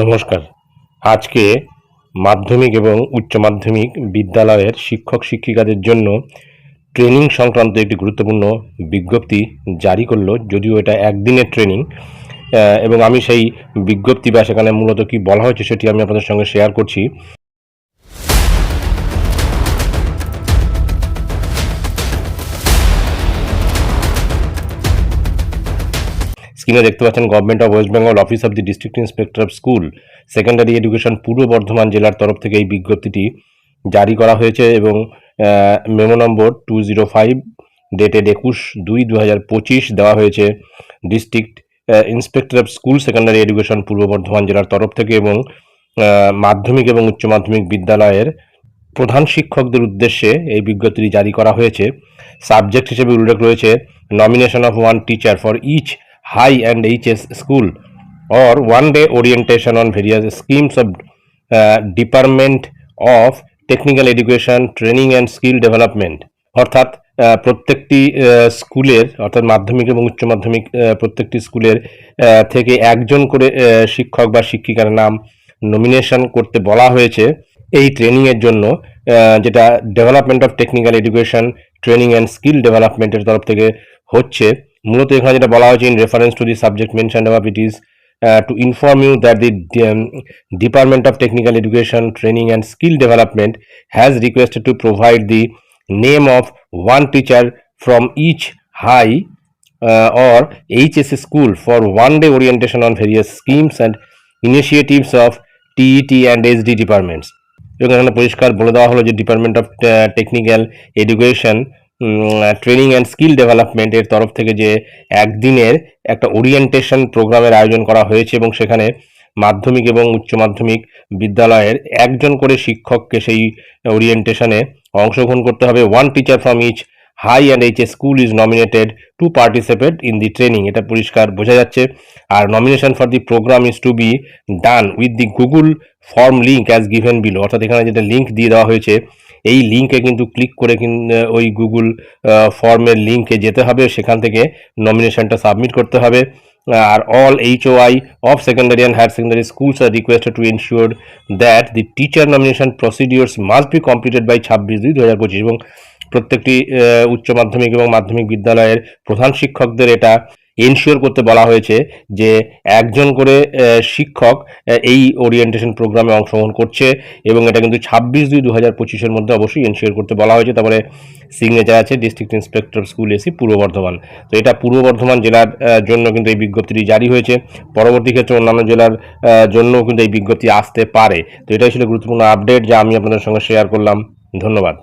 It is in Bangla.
নমস্কার। আজকে মাধ্যমিক এবং উচ্চ মাধ্যমিক বিদ্যালয়ের শিক্ষক শিক্ষিকাদের জন্য ট্রেনিং সংক্রান্ত একটি গুরুত্বপূর্ণ বিজ্ঞপ্তি জারি করল, যদিও এটা একদিনের ট্রেনিং। এবং আমি সেই বিজ্ঞপ্তি বা সেখানে মূলত কি বলা হয়েছে সেটি আমি আপনাদের সঙ্গে শেয়ার করছি। স্ক্রিনে দেখতে পাচ্ছেন government of West Bengal office of the district inspector of school secondary education পূর্ব বর্ধমান জেলার তরফ থেকে এই বিজ্ঞপ্তিটি জারি করা হয়েছে এবং মেমো নম্বর টু জিরো ফাইভ ডেটেড একুশ দুই দু হাজার পঁচিশ দেওয়া হয়েছে district inspector of school secondary education পূর্ব বর্ধমান জেলার তরফ থেকে এবং মাধ্যমিক এবং উচ্চ মাধ্যমিক বিদ্যালয়ের প্রধান শিক্ষকদের উদ্দেশ্যে এই বিজ্ঞপ্তিটি জারি করা হয়েছে। সাবজেক্ট হিসেবে উল্লেখ রয়েছে nomination of one teacher for each high and HS school or one day orientation on various schemes of uh, department of technical education training and skill development. অর্থাৎ প্রত্যেকটি স্কুলের অর্থাৎ মাধ্যমিক এবং উচ্চ মাধ্যমিক প্রত্যেকটি স্কুলের থেকে একজন করে শিক্ষক বা শিক্ষিকার নাম নমিনেশন করতে বলা হয়েছে। এই ট্রেনিংয়ের জন্য যেটা development of technical education training and skill ডেভেলপমেন্টের তরফ থেকে হচ্ছে। মূলত এখানে যেটা বলা হয়েছে in reference to the subject mention of it is to inform you that the department of technical education training and skill development has requested to provide the name of one teacher from each high or H S school for one day orientation on various schemes and initiatives of TET and H D departments এবং এখানে পরিষ্কার বলে দেওয়া হলো যে department of technical education training and skill ডেভেলপমেন্টের তরফ থেকে যে একদিনের একটা ওরিয়েন্টেশন প্রোগ্রামের আয়োজন করা হয়েছে এবং সেখানে মাধ্যমিক এবং উচ্চ মাধ্যমিক বিদ্যালয়ের একজন করে শিক্ষককে সেই ওরিয়েন্টেশনে অংশগ্রহণ করতে হবে। One teacher from each high and H A school is nominated to participate in the training এটা পরিষ্কার বোঝা যাচ্ছে। আর nomination for the program is to be done with the Google form link as given below অর্থাৎ এখানে যেটা লিঙ্ক দিয়ে দেওয়া হয়েছে এই লিঙ্কে কিন্তু ক্লিক করে ওই গুগল ফর্মের লিঙ্কে যেতে হবে। সেখান থেকে নমিনেশনটা সাবমিট করতে হবে। আর all H O I of secondary and higher secondary schools are requested to ensure that the teacher nomination procedures must be completed by ছাব্বিশ দুই দু হাজার পঁচিশ। এবং প্রত্যেকটি উচ্চ মাধ্যমিক এবং মাধ্যমিক বিদ্যালয়ের প্রধান শিক্ষকদের এটা এনশিওর করতে বলা হয়েছে যে একজন করে শিক্ষক এই ওরিয়েন্টেশন প্রোগ্রামে অংশগ্রহণ করছে এবং এটা কিন্তু ছাব্বিশ দুই দু হাজার পঁচিশের মধ্যে অবশ্যই এনশিওর করতে বলা হয়েছে। তারপরে সিগনেচার আছে ডিস্ট্রিক্ট ইন্সপেক্টর স্কুল এসি পূর্ব বর্ধমান। তো এটা পূর্ব বর্ধমান জেলার জন্য কিন্তু এই বিজ্ঞপ্তিটি জারি হয়েছে। পরবর্তী ক্ষেত্রে অন্যান্য জেলার জন্যও কিন্তু এই বিজ্ঞপ্তি আসতে পারে। তো এটাই ছিল গুরুত্বপূর্ণ আপডেট যা আমি আপনাদের সঙ্গে শেয়ার করলাম। ধন্যবাদ।